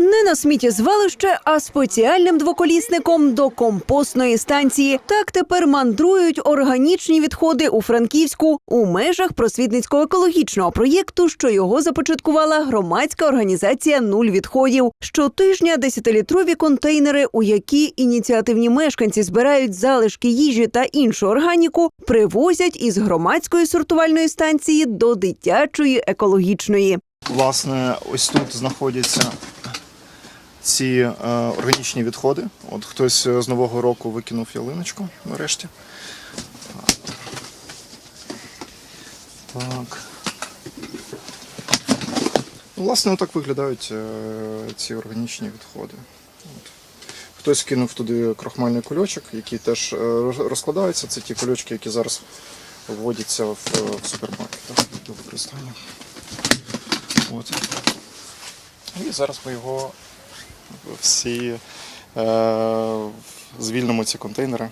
Не на сміттєзвалище, а спеціальним двоколісником до компостної станції. Так тепер мандрують органічні відходи у Франківську у межах просвітницько-екологічного проєкту, що його започаткувала громадська організація Нуль відходів. Щотижня десятилітрові контейнери, у які ініціативні мешканці збирають залишки їжі та іншу органіку, привозять із громадської сортувальної станції до дитячої екологічної. Власне, ось тут знаходяться ці е, органічні відходи. От хтось е, з нового року викинув ялиночку нарешті. Так. Ну, власне, отак виглядають е, ці органічні відходи. От. Хтось кинув туди крохмальний кульочок, який теж е, розкладається. Це ті кульочки, які зараз вводяться в, е, в супермаркетах до використання. От. І зараз ми його всі е, звільнимо ці контейнери.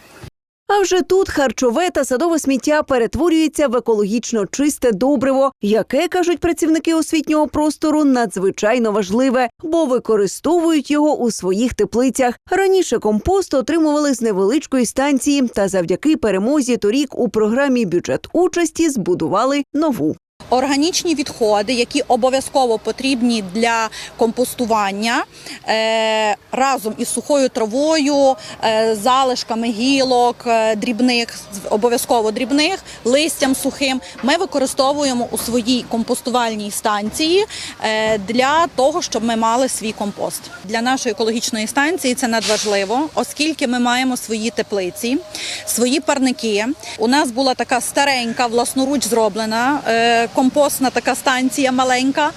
А вже тут харчове та садове сміття перетворюється в екологічно чисте добриво, яке кажуть працівники освітнього простору надзвичайно важливе, бо використовують його у своїх теплицях. Раніше компост отримували з невеличкої станції, та завдяки перемозі торік у програмі бюджет участі збудували нову. Органічні відходи, які обов'язково потрібні для компостування е, разом із сухою травою, е, залишками гілок, е, дрібних, обов'язково дрібних, листям сухим, ми використовуємо у своїй компостувальній станції для того, щоб ми мали свій компост. Для нашої екологічної станції це надважливо, оскільки ми маємо свої теплиці, свої парники. У нас була така старенька, власноруч зроблена е, компостна така станція маленька.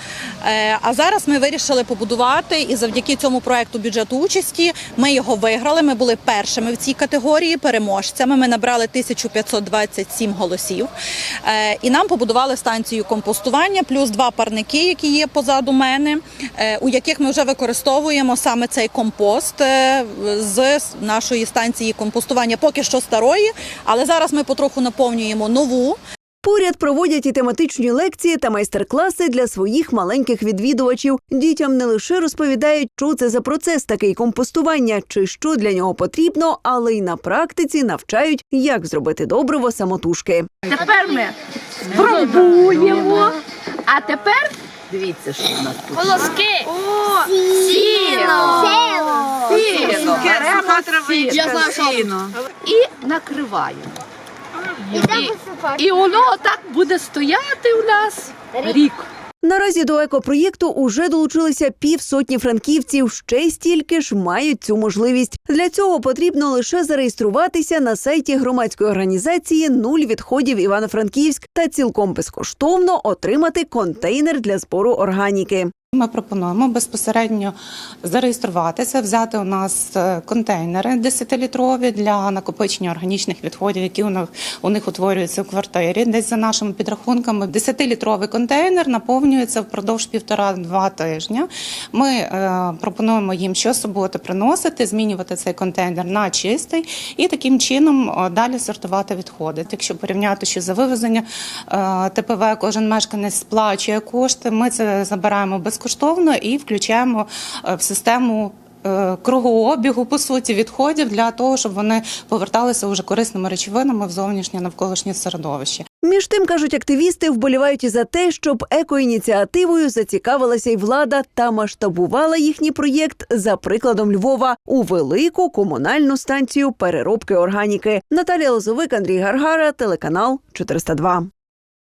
Е, А зараз ми вирішили побудувати і завдяки цьому проекту бюджету участі ми його виграли. Ми були першими в цій категорії переможцями. Ми набрали 1527 голосів. Е, І нам побудували станцію компостування, плюс два парники, які є позаду мене, у яких ми вже використовуємо саме цей компост з нашої станції компостування, поки що старої, але зараз ми потроху наповнюємо нову. Поряд проводять і тематичні лекції та майстер-класи для своїх маленьких відвідувачів. Дітям не лише розповідають, що це за процес такий компостування, чи що для нього потрібно, але й на практиці навчають, як зробити добриво самотужки. Тепер ми пробуємо. А тепер дивіться, що в нас тут. Волоски! Сіно! Сіно! Я сіно, і накриваємо. І, і воно так буде стояти у нас рік. Наразі до екопроєкту уже долучилися півсотні франківців. Ще стільки ж мають цю можливість. Для цього потрібно лише зареєструватися на сайті громадської організації Нуль відходів Івано-Франківськ та цілком безкоштовно отримати контейнер для збору органіки. Ми пропонуємо безпосередньо зареєструватися, взяти у нас е, контейнери 10-літрові для накопичення органічних відходів, які у них, у них утворюються в квартирі. Десь за нашими підрахунками, 10-літровий контейнер наповнюється впродовж півтора-два тижня. Ми е, пропонуємо їм щосуботи приносити, змінювати цей контейнер на чистий і таким чином е, далі сортувати відходи. Якщо порівняти, що за вивезення е, ТПВ кожен мешканець сплачує кошти, ми це забираємо безкоштовно і включаємо е, в систему. е, Кругообігу по суті відходів для того, щоб вони поверталися уже корисними речовинами в зовнішнє навколишнє середовище. Між тим кажуть активісти, вболівають і за те, щоб екоініціативою зацікавилася й влада та масштабувала їхній проєкт за прикладом Львова у велику комунальну станцію переробки органіки. Наталія Лозовик, Андрій Гаргара, телеканал 402.